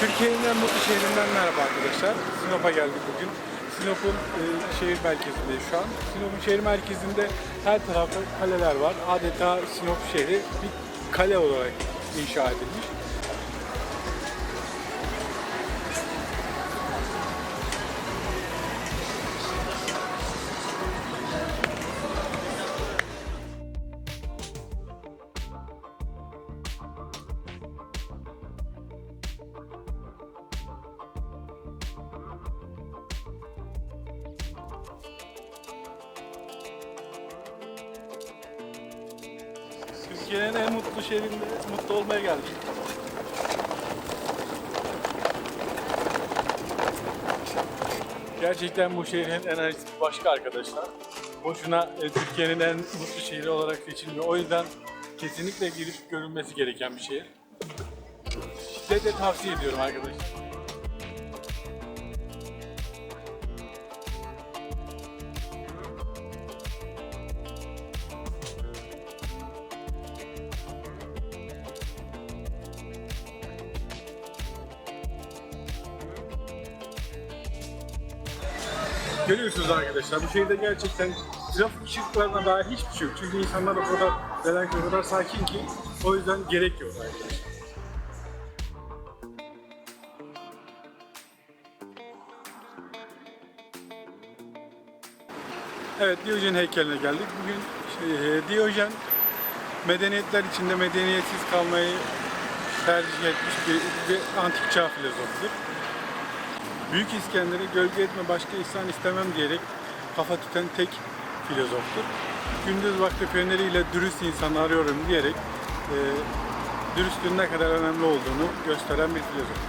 Türkiye'nin en mutlu şehrinden merhaba arkadaşlar. Sinop'a geldik bugün. Sinop'un e, şehir merkezindeyiz şu an. Sinop'un şehir merkezinde her tarafta kaleler var. Adeta Sinop şehri bir kale olarak inşa edilmiş. Türkiye'nin en mutlu şehrinde mutlu olmaya geldik. Gerçekten bu şehrin enerjisi başka arkadaşlar. Boşuna e, Türkiye'nin en mutlu şehri olarak seçilmiyor. O yüzden kesinlikle girip görülmesi gereken bir şehir. Şiddetle tavsiye ediyorum arkadaşlar. Görüyorsunuz arkadaşlar bu şehirde gerçekten trafik ışıklarına dair hiçbir şey yok. Çünkü insanlar o kadar relax, o kadar sakin ki o yüzden gerek yok arkadaşlar. Evet Diyojen heykeline geldik. Bugün şey, e, Diyojen medeniyetler içinde medeniyetsiz kalmayı tercih etmiş bir, bir antik çağ filozofudur. Büyük İskender'e gölge etme başka ihsan istemem diyerek kafa tutan tek filozoftur. Gündüz vakti feneriyle dürüst insanı arıyorum diyerek e, dürüstlüğün ne kadar önemli olduğunu gösteren bir filozof.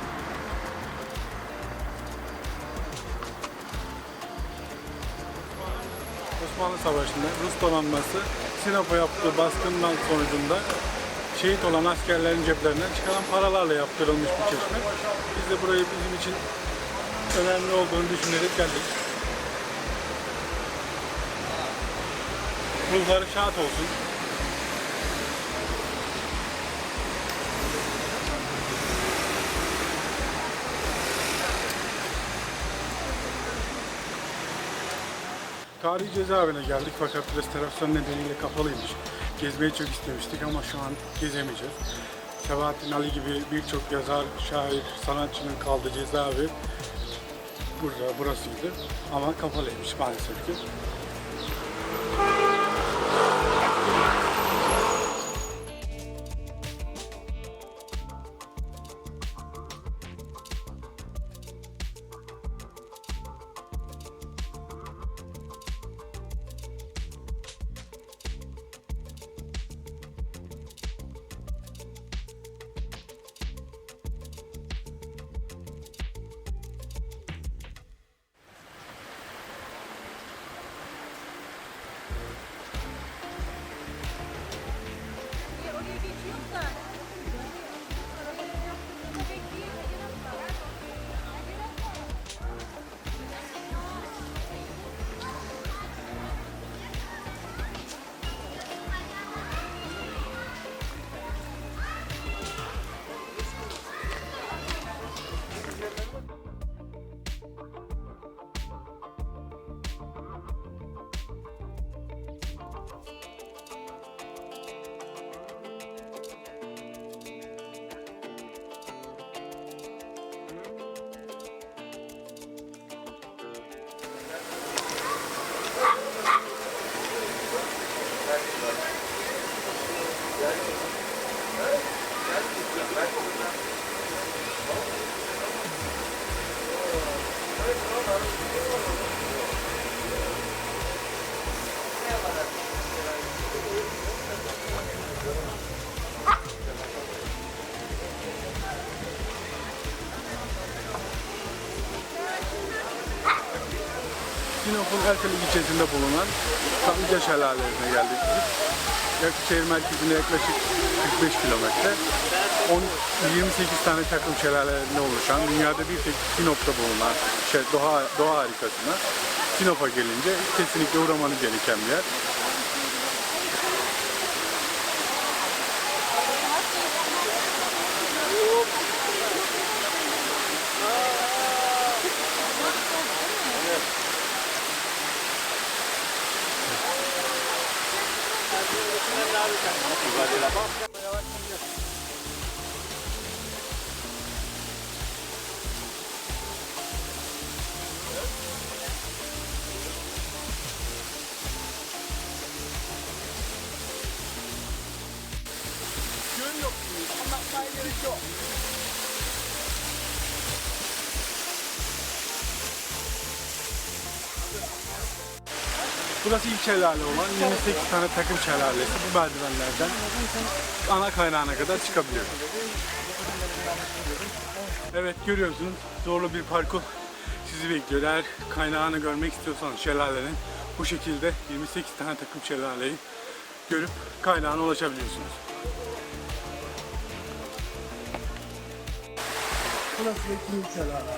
Osmanlı Savaşı'nda Rus donanması Sinop'a yaptığı baskından sonucunda şehit olan askerlerin ceplerinden çıkan paralarla yaptırılmış bir çeşme. Biz de burayı bizim için önemli olduğunu düşünerek geldik. Ruhları şad olsun. Tarihi cezaevine geldik fakat restorasyon nedeniyle kapalıymış. Gezmeyi çok istemiştik ama şu an gezemeyeceğiz. Sebahattin Ali gibi birçok yazar, şair, sanatçının kaldığı cezaevi burada, burasıydı. Ama kapalıymış maalesef ki. Erkeli ilçesinde bulunan Kanlıca Şelalelerine geldik biz. Yakıt şehir merkezine yaklaşık 45 kilometre. 10 28 tane takım şelalelerinde oluşan, dünyada bir tek Sinop'ta bulunan şey, doğa, doğa harikasına Sinop'a gelince kesinlikle uğramanız gereken bir yer. Burası ilk şelale olan 28 tane takım şelalesi. Bu merdivenlerden ana kaynağına kadar çıkabiliyor. Evet görüyorsunuz zorlu bir parkur sizi bekliyor. Eğer kaynağını görmek istiyorsanız şelalenin bu şekilde 28 tane takım şelaleyi görüp kaynağına ulaşabiliyorsunuz. Burası da ikinci şelale.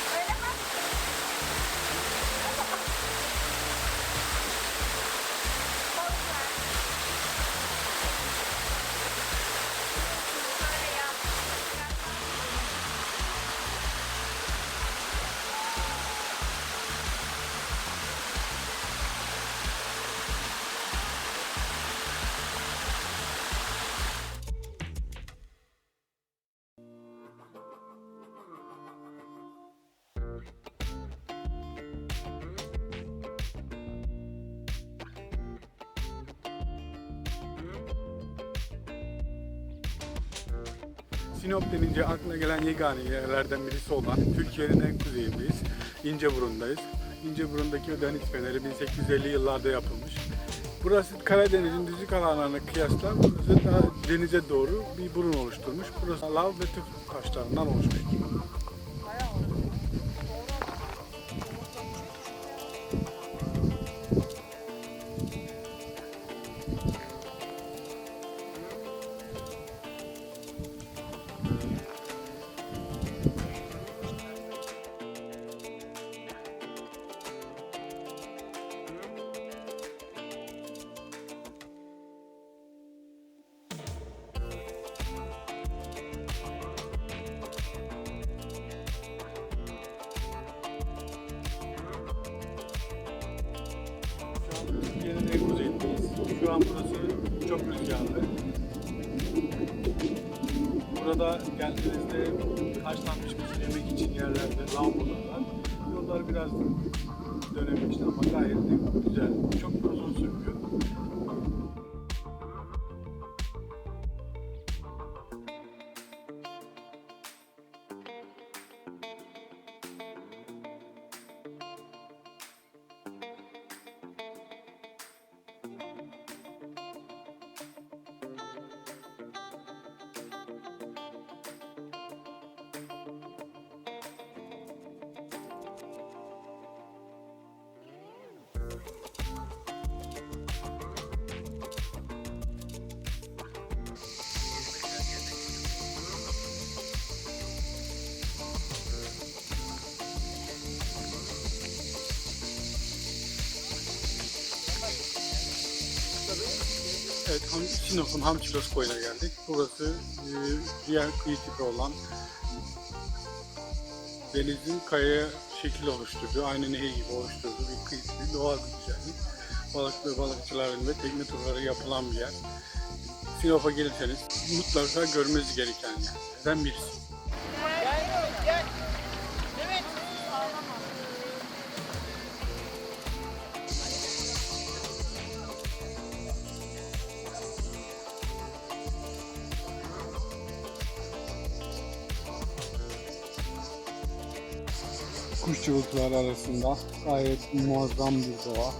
Sinop denince aklına gelen yegane yerlerden birisi olan Türkiye'nin en kuzeyindeyiz. İnceburun'dayız. İnceburun'daki o deniz feneri 1850 yıllarda yapılmış. Burası Karadeniz'in düzlük alanlarına kıyasla burası daha denize doğru bir burun oluşturmuş. Burası lav ve tüf taşlarından oluşmuş. En kuzeyindeyiz. Şu an burası çok rüzgarlı. Burada geldiğinizde karşılanmış bir yemek için yerlerde lavbolar var. Yollar biraz dönemişti ama gayet güzel. Çok uzun sürmüyor. Evet, Sinop'un Hamçilos koyuna geldik. Burası e, diğer kıyı tipi olan denizin kayaya şekil oluşturduğu, aynı nehir gibi oluşturduğu bir kıyı tipi doğal bir güzellik. Balık ve balıkçıların ve tekne turları yapılan bir yer. Sinop'a gelirseniz mutlaka görmeniz gereken yerlerden birisi. Kuş cıvıltıları arasında gayet muazzam bir doğa.